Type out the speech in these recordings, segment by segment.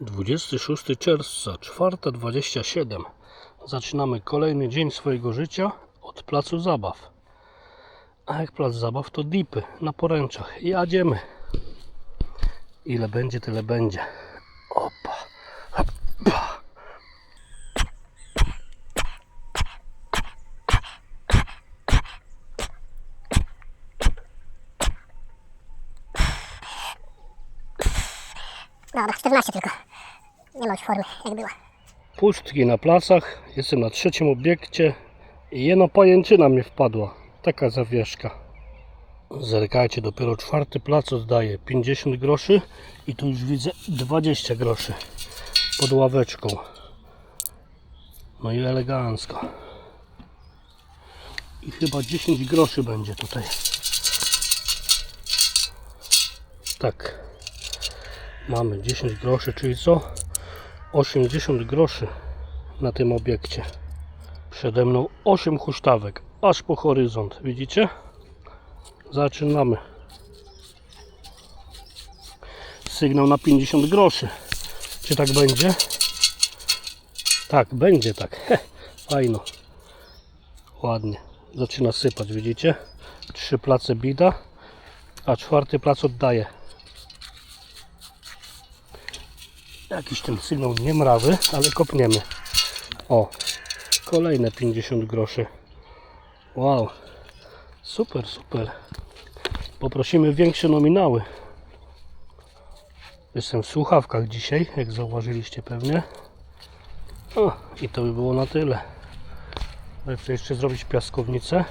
26 czerwca, 4.27. Zaczynamy kolejny dzień swojego życia od placu zabaw. A jak plac zabaw to dipy na poręczach. Jadziemy. Ile będzie, tyle będzie. Opa. Hoppa. Dobra, 14 tylko. Nie ma już formy, jak była. Pustki na placach. Jestem na trzecim obiekcie. I jeno pajęczyna mnie wpadła. Taka zawieszka. Zerkajcie, dopiero czwarty plac oddaje 50 groszy i tu już widzę 20 groszy pod ławeczką. No i elegancko. I chyba 10 groszy będzie tutaj. Tak. Mamy 10 groszy, czyli co? 80 groszy na tym obiekcie. Przede mną 8 huśtawek, aż po horyzont. Widzicie? Zaczynamy. Sygnał na 50 groszy. Czy tak będzie? Tak, będzie tak. Heh, fajno. Ładnie. Zaczyna sypać, widzicie? Trzy place bida, a czwarty plac oddaje. Jakiś ten sygnał nie mrawy, ale kopniemy. O, kolejne 50 groszy. Wow, super, super. Poprosimy większe nominały. Jestem w słuchawkach dzisiaj, jak zauważyliście pewnie. O, i to by było na tyle. Chcę jeszcze zrobić piaskownicę.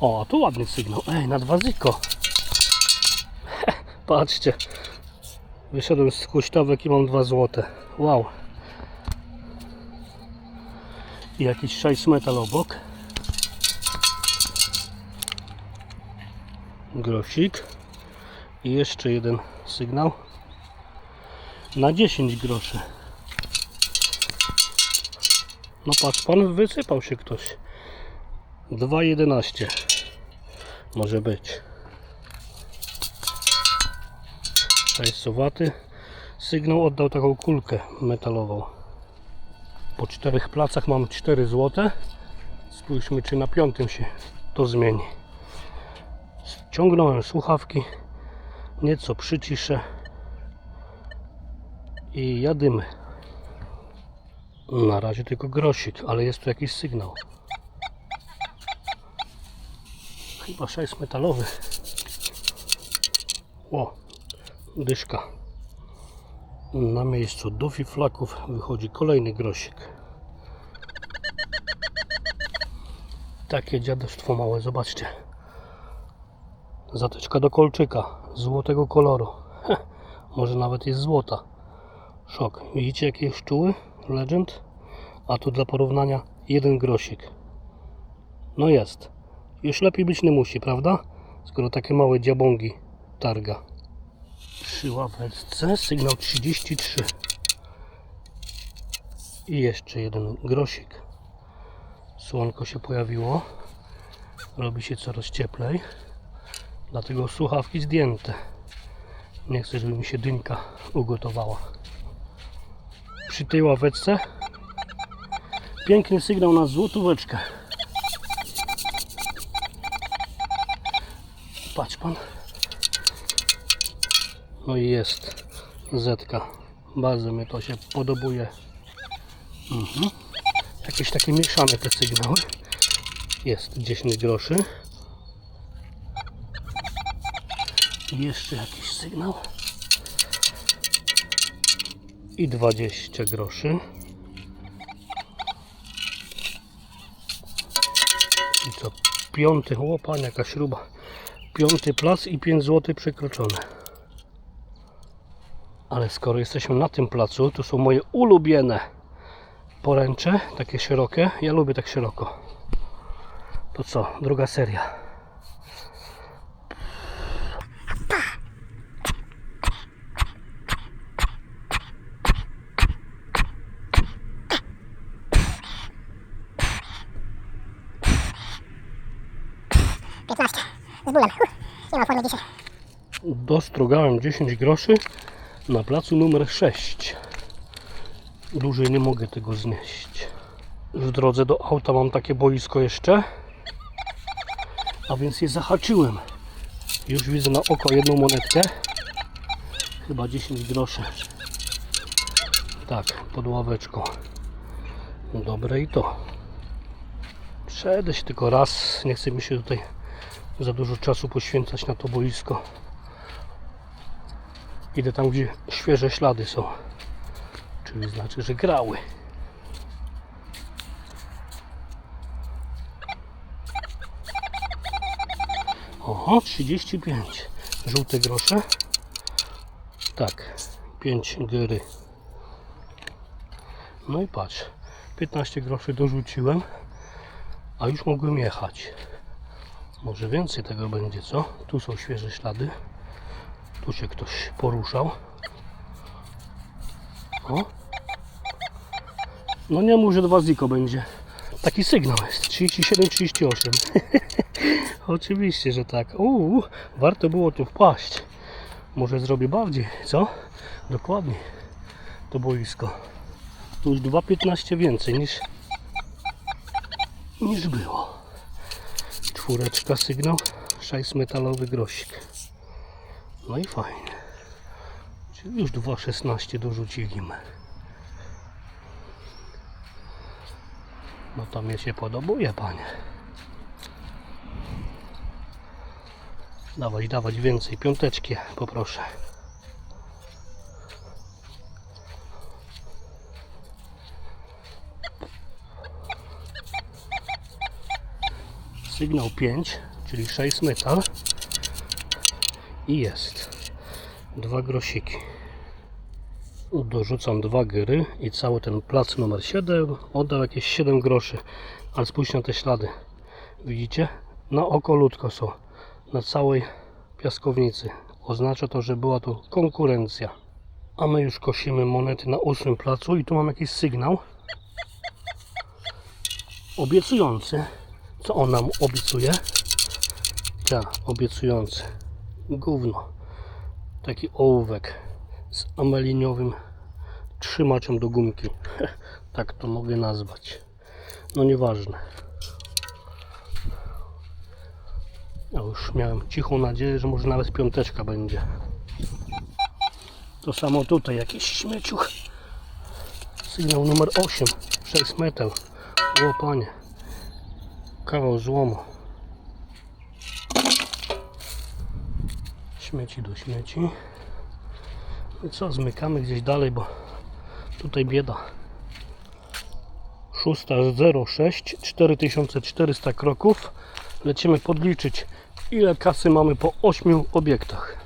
O, tu ładny sygnał. Ej, na dwa zyko. Patrzcie. Wyszedłem z huśtawek i mam 2 złote. Wow. I jakiś szajs metal obok. Grosik. I jeszcze jeden sygnał. Na 10 groszy. No patrz pan, wysypał się ktoś. 2,11 może być. Szajsowaty. Sygnał oddał taką kulkę metalową. Po czterech placach mam 4 złote. Spójrzmy, czy na piątym się to zmieni. Ściągnąłem słuchawki, nieco przyciszę i jadymy. Na razie tylko grosik, ale jest tu jakiś sygnał. Chyba szajs metalowy. O, dyszka. Na miejscu do flaków wychodzi kolejny grosik. Takie dziadostwo małe, zobaczcie. Zatyczka do kolczyka, złotego koloru. Heh, może nawet jest złota. Szok. Widzicie jaki jest czuły? Legend? A tu dla porównania jeden grosik. No jest. Już lepiej być nie musi, prawda? Skoro takie małe dziabągi targa przy ławeczce, sygnał 33 i jeszcze jeden grosik. Słonko się pojawiło. Robi się coraz cieplej. Dlatego słuchawki zdjęte. Nie chcę, żeby mi się dynka ugotowała. Przy tej ławeczce piękny sygnał na złotóweczkę. Patrz pan no i jest zetka. Bardzo mi to się podobuje. Mhm. Jakieś takie mieszane te sygnały. Jest 10 groszy. Jeszcze jakiś sygnał. I 20 groszy. I co? Piąty, panie, jaka śruba. Piąty plac i 5 zł przekroczone. Ale skoro jesteśmy na tym placu, to są moje ulubione poręcze, takie szerokie. Ja lubię tak szeroko. To co, druga seria. Z bólem. Uff, Nie ma formy dzisiaj. Dostrogałem 10 groszy na placu numer 6. Dłużej nie mogę tego znieść. W drodze do auta mam takie boisko jeszcze. A więc je zahaczyłem. Już widzę na oko jedną monetkę. Chyba 10 groszy. Tak, pod ławeczką. Dobre i to. Przejdę się tylko raz. Nie chce mi się tutaj za dużo czasu poświęcać na to boisko. Idę tam, gdzie świeże ślady są. Czyli znaczy, że grały. Oho, 35. Żółte grosze. Tak, 5 gry. No i patrz, 15 groszy dorzuciłem, a już mogłem jechać. Może więcej tego będzie, co? Tu są świeże ślady. Tu się ktoś poruszał. O. No nie mów, że dwa ziko będzie. Taki sygnał jest. 37, 38. Oczywiście, że tak. Uuu, warto było tu wpaść. Może zrobię bardziej, co? Dokładnie. To boisko. Tu już 2,15 więcej niż niż było. Czwóreczka sygnał, 6 metalowy grosik. No i fajnie. Czyli już 2,16 dorzuciliśmy. No to mnie się podobuje, panie. Dawać, dawać więcej. Piąteczki poproszę. Sygnał 5, czyli 6 metal. I jest. Dwa grosiki. Dorzucam dwa gry i cały ten plac numer 7 oddał jakieś 7 groszy. Ale spójrz na te ślady. Widzicie? Na oko ludko są. Na całej piaskownicy. Oznacza to, że była to konkurencja. A my już kosimy monety na ósmym placu i tu mam jakiś sygnał obiecujący. Co on nam obiecuje? Ja, obiecujący. Gówno. Taki ołówek z ameliniowym trzymaczem do gumki. tak to mogę nazwać. No nieważne. Ja już miałem cichą nadzieję, że może nawet piąteczka będzie. To samo tutaj, jakiś śmieciuch. Sygnał numer 8, 6 metal. O panie. Kawał złomu. Śmieci do śmieci. I co, zmykamy gdzieś dalej, bo tutaj bieda. 606, 4400 kroków. Lecimy podliczyć, ile kasy mamy po 8 obiektach.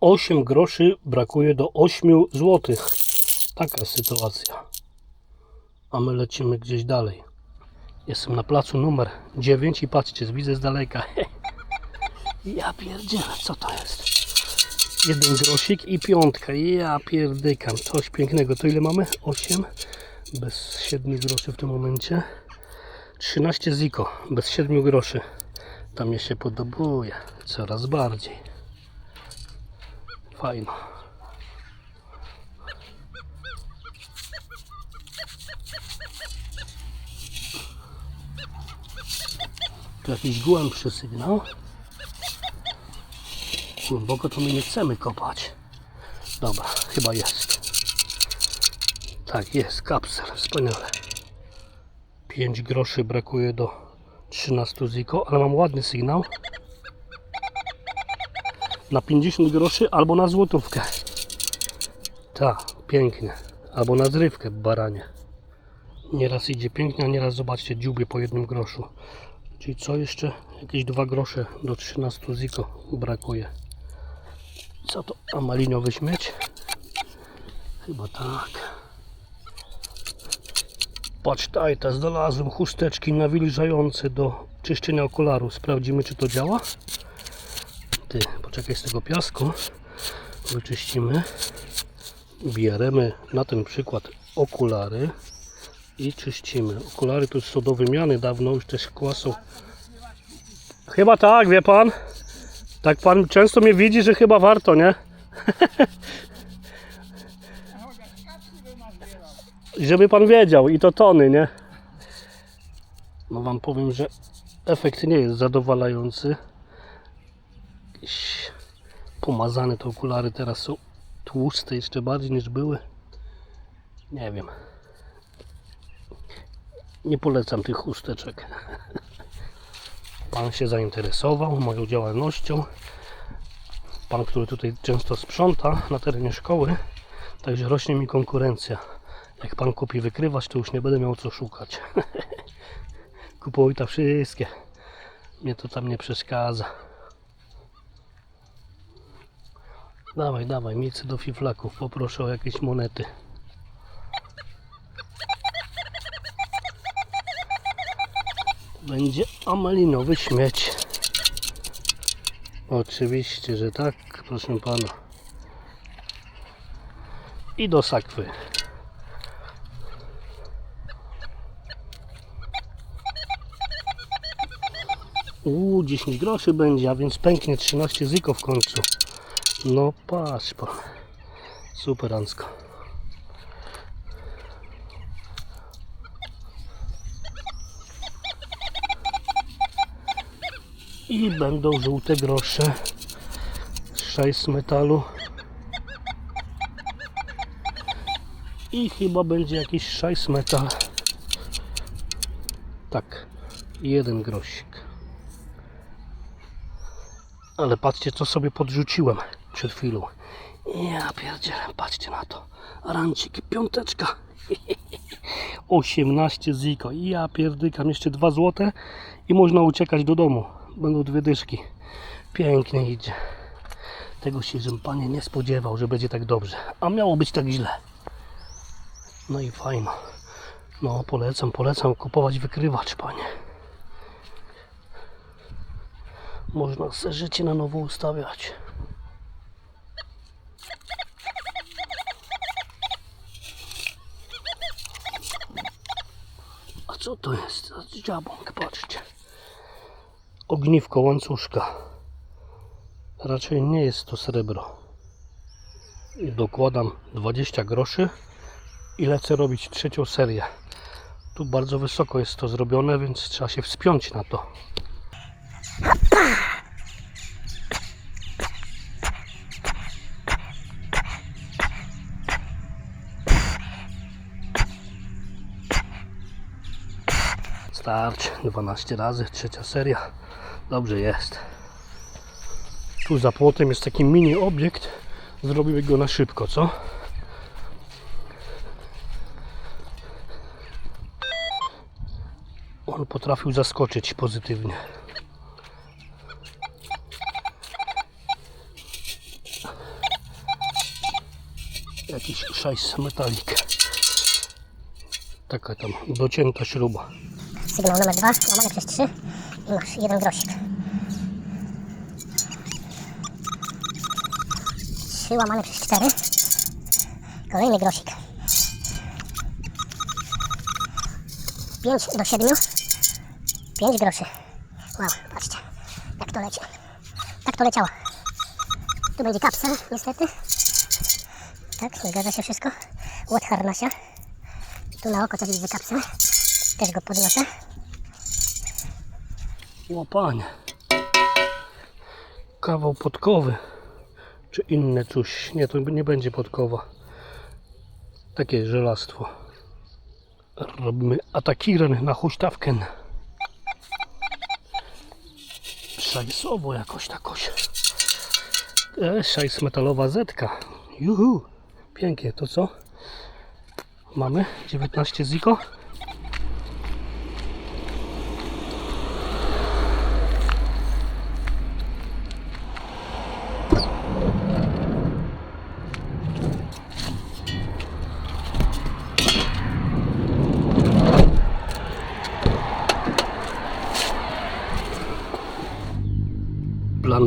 8 groszy brakuje do 8 złotych. Taka sytuacja. A my lecimy gdzieś dalej. Jestem na placu numer 9 i patrzcie, widzę z daleka. Ja pierdzielę, co to jest? Jeden grosik i piątka. Ja pierdykam. Coś pięknego. To ile mamy? 8. Bez 7 groszy w tym momencie. 13 ziko. Bez 7 groszy. To mnie się podobuje. Coraz bardziej. Fajno. Tu jakiś głębszy sygnał. Głęboko to my nie chcemy kopać. Dobra, chyba jest. Tak, jest, kapsel, wspaniale. 5 groszy brakuje do 13 ziko, ale mam ładny sygnał. Na 50 groszy albo na złotówkę. Tak, pięknie. Albo na zrywkę baranie. Nieraz idzie pięknie, a nieraz zobaczcie dziubie po jednym groszu. Czyli co jeszcze? Jakieś 2 grosze do 13 ziko brakuje. Co to? A maliniowy śmieć? Chyba tak. Patrz, tajta, znalazłem chusteczki nawilżające do czyszczenia okularu. Sprawdzimy, czy to działa. Ty, poczekaj z tego piasku. Wyczyścimy. Bierzemy na ten przykład okulary i czyścimy. Okulary to są do wymiany dawno, już te szkła. Chyba tak, wie pan. Tak pan często mnie widzi, że chyba warto, nie? Żeby pan wiedział i to tony, nie? No wam powiem, że efekt nie jest zadowalający. Jakieś pomazane te okulary teraz są tłuste jeszcze bardziej niż były. Nie wiem. Nie polecam tych chusteczek. Pan się zainteresował moją działalnością. Pan, który tutaj często sprząta na terenie szkoły. Także rośnie mi konkurencja. Jak pan kupi wykrywacz, to już nie będę miał co szukać. Kupuj to wszystkie. Mnie to tam nie przeszkadza. Dawaj, dawaj, micy do fiflaków. Poproszę o jakieś monety. Będzie amelinowy śmieć. Oczywiście, że tak, proszę pana. I do sakwy. Uuu, 10 groszy będzie, a więc pęknie 13 zyko w końcu. No patrz pan. Super Ansko. I będą żółte grosze. 6 z metalu. I chyba będzie jakiś 6 metal. Tak. Jeden grosik. Ale patrzcie co sobie podrzuciłem przed chwilą. Ja pierdzielę, patrzcie na to. Rancik, piąteczka. 18 ziko. Ja pierdykam jeszcze 2 złote i można uciekać do domu. Będą dwie dyszki. Pięknie idzie. Tego się, żebym panie nie spodziewał, że będzie tak dobrze. A miało być tak źle. No i fajno. No polecam, polecam kupować wykrywacz, panie. Można sobie życie na nowo ustawiać. A co to jest? Dziabąk, patrzcie. Ogniwko łańcuszka. Raczej nie jest to srebro. I dokładam 20 groszy i lecę robić trzecią serię. Tu bardzo wysoko jest to zrobione, więc trzeba się wspiąć na to. Starczy 12 razy, trzecia seria. Dobrze jest. Tu za płotem jest taki mini obiekt. Zrobił go na szybko, co? On potrafił zaskoczyć pozytywnie. Jakiś szajs metalik. Taka tam docięta śruba. Sygnał numer 2, łamane przez 3 i masz jeden grosik. 3 łamane przez 4. Kolejny grosik. 5 do 7. 5 groszy. Wow, patrzcie, jak to leci. Tak to leciało. Tu będzie kapsel, niestety. Tak, zgadza się wszystko. Łot harnasia. Tu na oko też widzę kapsel. Też go podniosę. O panie. Kawał podkowy. Czy inne coś. Nie, to nie będzie podkowa. Takie żelastwo. Robimy atakiren na huśtawkę. Szajsowo jakoś takoś. E, szajs metalowa zetka. Juhu. Pięknie. To co? Mamy 19 ziko.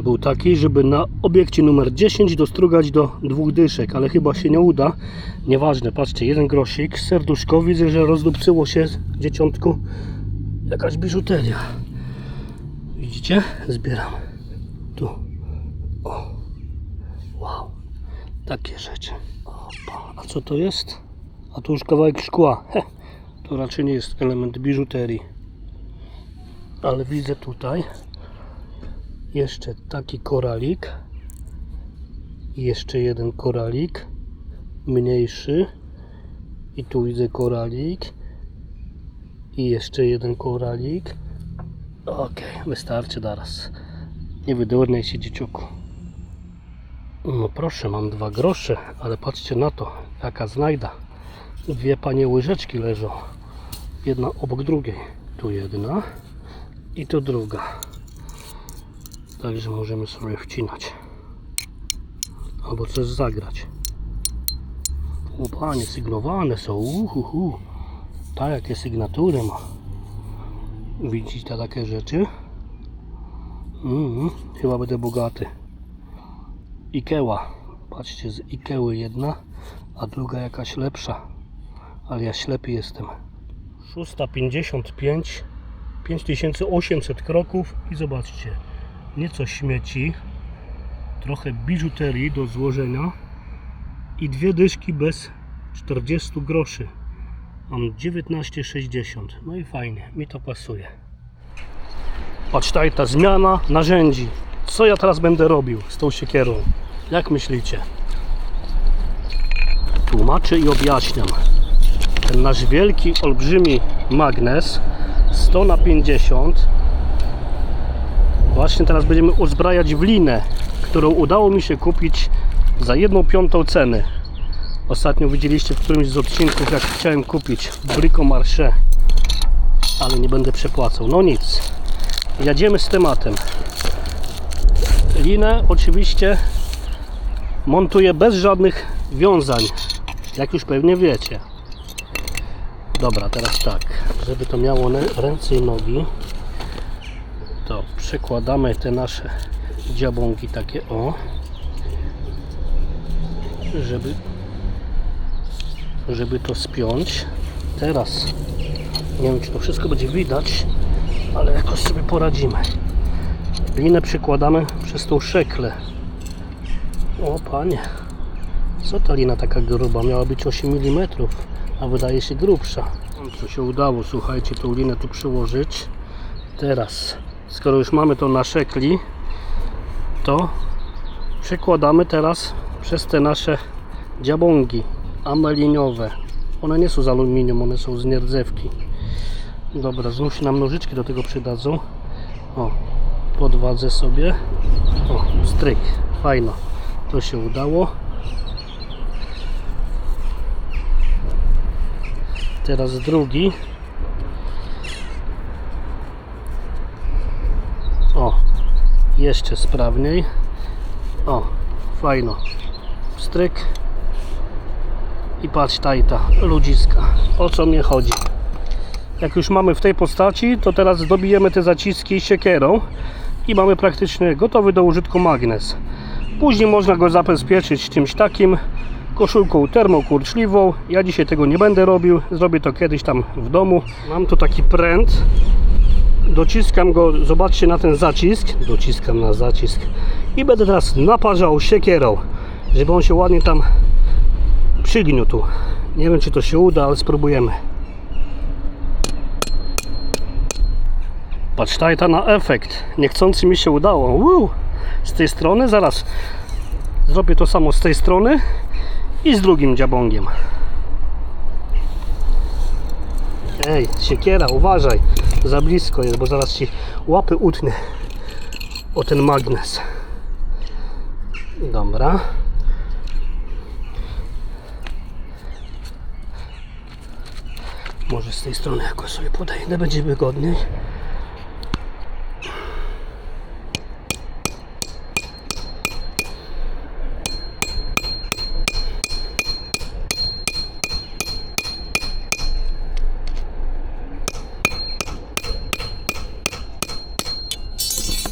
Był taki, żeby na obiekcie numer 10 dostrugać do dwóch dyszek, ale chyba się nie uda. Nieważne, patrzcie, jeden grosik, serduszko, widzę, że rozdupcyło się dzieciątku jakaś biżuteria. Widzicie? Zbieram. Tu. O. Wow. Takie rzeczy. Opa. A co to jest? A to już kawałek szkła. Heh. To raczej nie jest element biżuterii. Ale widzę tutaj jeszcze taki koralik. Jeszcze jeden koralik. Mniejszy. I tu widzę koralik. I jeszcze jeden koralik. Okej, wystarczy teraz. Nie wydurnej się dzieciuku. No proszę, mam dwa grosze, ale patrzcie na to, jaka znajda. Dwie panie łyżeczki leżą. Jedna obok drugiej. Tu jedna i tu druga. Także możemy sobie wcinać. Albo coś zagrać. O panie, sygnowane są. Uhuhu. Tak, jakie sygnatury ma. Widzicie takie rzeczy? Mm, chyba będę bogaty. Ikeła. Patrzcie, z Ikeły jedna, a druga jakaś lepsza. Ale ja ślepy jestem. 655, 5800 kroków i zobaczcie, nieco śmieci, trochę biżuterii do złożenia i dwie dyszki bez 40 groszy. Mam 19,60. No i fajnie, mi to pasuje. Patrz tutaj ta zmiana narzędzi. Co ja teraz będę robił z tą siekierą? Jak myślicie? Tłumaczę i objaśniam. Ten nasz wielki, olbrzymi magnes 100 na 50 Właśnie teraz będziemy uzbrajać w linę, którą udało mi się kupić za jedną piątą ceny. Ostatnio widzieliście w którymś z odcinków, jak chciałem kupić Brico Marché, ale nie będę przepłacał. No nic, jedziemy z tematem. Linę oczywiście montuję bez żadnych wiązań, jak już pewnie wiecie. Dobra, teraz tak, żeby to miało ręce i nogi, przekładamy te nasze dziabąki takie o, żeby żeby to spiąć. Teraz nie wiem, czy to wszystko będzie widać, ale jakoś sobie poradzimy. Linę przykładamy przez tą szeklę. O panie, co ta lina taka gruba? Miała być 8 mm, a wydaje się grubsza. Co się udało, słuchajcie, tą linę tu przyłożyć. Teraz, skoro już mamy to na szekli, to przykładamy teraz przez te nasze dziabągi ameliniowe. One nie są z aluminium, one są z nierdzewki. Dobra, znów się nam nożyczki do tego przydadzą. O, podwadzę sobie. O, stryk, fajno. To się udało. Teraz drugi. O, jeszcze sprawniej. O, fajno. Stryk i patrz tajta, ludziska. O co mnie chodzi? Jak już mamy w tej postaci, to teraz dobijemy te zaciski siekierą i mamy praktycznie gotowy do użytku magnes. Później można go zabezpieczyć czymś takim, koszulką termokurczliwą. Ja dzisiaj tego nie będę robił, zrobię to kiedyś tam w domu. Mam tu taki pręt, dociskam go, zobaczcie na ten zacisk, dociskam na zacisk i będę teraz naparzał siekierą, żeby on się ładnie tam przygniótł. Nie wiem czy to się uda, ale spróbujemy. Patrz tajta na efekt. Niechcący mi się udało. Z tej strony zaraz zrobię to samo z tej strony i z drugim dziabągiem. Ej, siekiera, uważaj. Za blisko jest, bo zaraz ci łapy utnę o ten magnes. Dobra. Może z tej strony jakoś sobie podejdę, będzie wygodniej.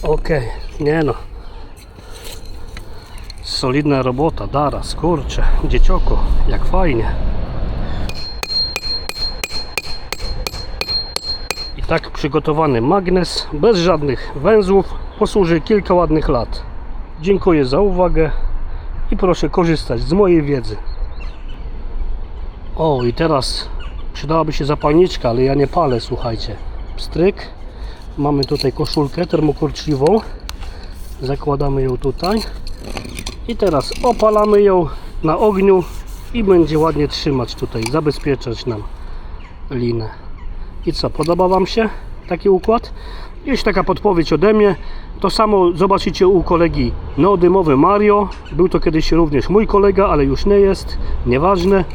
Okej, nie no. Solidna robota, daras, kurczę, dziecioko, jak fajnie. I tak przygotowany magnes, bez żadnych węzłów, posłuży kilka ładnych lat. Dziękuję za uwagę i proszę korzystać z mojej wiedzy. O, i teraz przydałaby się zapalniczka, ale ja nie palę, słuchajcie. Pstryk. Mamy tutaj koszulkę termokurczliwą. Zakładamy ją tutaj. I teraz opalamy ją na ogniu i będzie ładnie trzymać tutaj, zabezpieczać nam linę. I co, podoba Wam się taki układ? Jest taka podpowiedź ode mnie. To samo zobaczycie u kolegi neodymowy Mario. Był to kiedyś również mój kolega, ale już nie jest. Nieważne.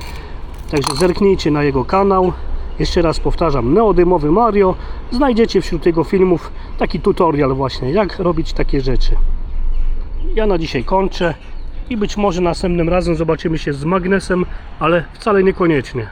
Także zerknijcie na jego kanał. Jeszcze raz powtarzam, neodymowy Mario. Znajdziecie wśród jego filmów taki tutorial właśnie, jak robić takie rzeczy. Ja na dzisiaj kończę i być może następnym razem zobaczymy się z magnesem, ale wcale niekoniecznie.